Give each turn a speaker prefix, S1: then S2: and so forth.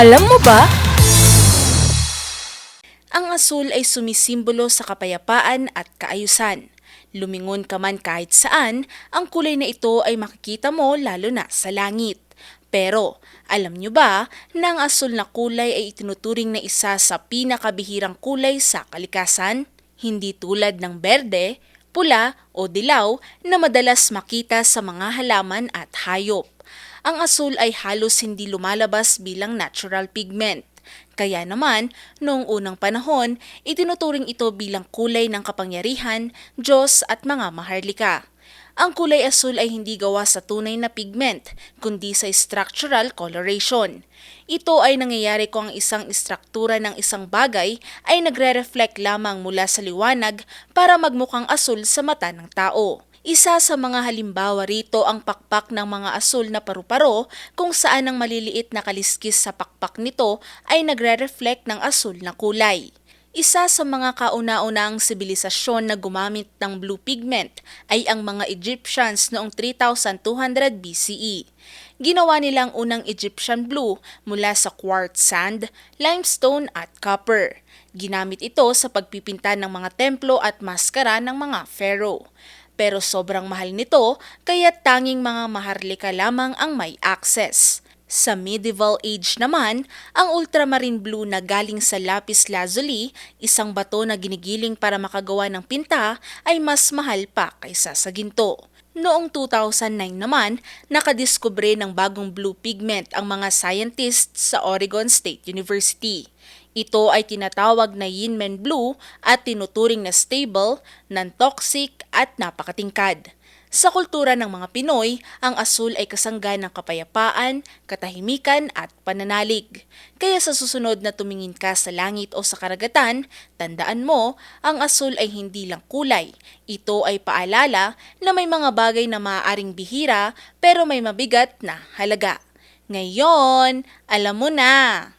S1: Alam mo ba? Ang asul ay sumisimbolo sa kapayapaan at kaayusan. Lumingon ka man kahit saan, ang kulay na ito ay makikita mo lalo na sa langit. Pero, alam nyo ba na ang asul na kulay ay itinuturing na isa sa pinakabihirang kulay sa kalikasan? Hindi tulad ng berde, pula o dilaw na madalas makita sa mga halaman at hayop. Ang asul ay halos hindi lumalabas bilang natural pigment. Kaya naman, noong unang panahon, itinuturing ito bilang kulay ng kapangyarihan, Diyos at mga maharlika. Ang kulay asul ay hindi gawa sa tunay na pigment, kundi sa structural coloration. Ito ay nangyayari kung ang isang istruktura ng isang bagay ay nagre-reflect lamang mula sa liwanag para magmukhang asul sa mata ng tao. Isa sa mga halimbawa rito ang pakpak ng mga asul na paru-paro kung saan ang maliliit na kaliskis sa pakpak nito ay nagre-reflect ng asul na kulay. Isa sa mga kauna-unang sibilisasyon na gumamit ng blue pigment ay ang mga Egyptians noong 3200 BCE. Ginawa nilang unang Egyptian blue mula sa quartz sand, limestone at copper. Ginamit ito sa pagpipinta ng mga templo at maskara ng mga pharaoh. Pero sobrang mahal nito kaya tanging mga maharlika lamang ang may access. Sa medieval age naman, ang ultramarine blue na galing sa lapis lazuli, isang bato na ginigiling para makagawa ng pinta, ay mas mahal pa kaysa sa ginto. Noong 2009 naman, nakadiskubre ng bagong blue pigment ang mga scientists sa Oregon State University. Ito ay tinatawag na Yinmen Blue at tinuturing na stable, non-toxic at napakatingkad. Sa kultura ng mga Pinoy, ang asul ay kasangga ng kapayapaan, katahimikan at pananalig. Kaya sa susunod na tumingin ka sa langit o sa karagatan, tandaan mo, ang asul ay hindi lang kulay. Ito ay paalala na may mga bagay na maaaring bihira pero may mabigat na halaga. Ngayon, alam mo na!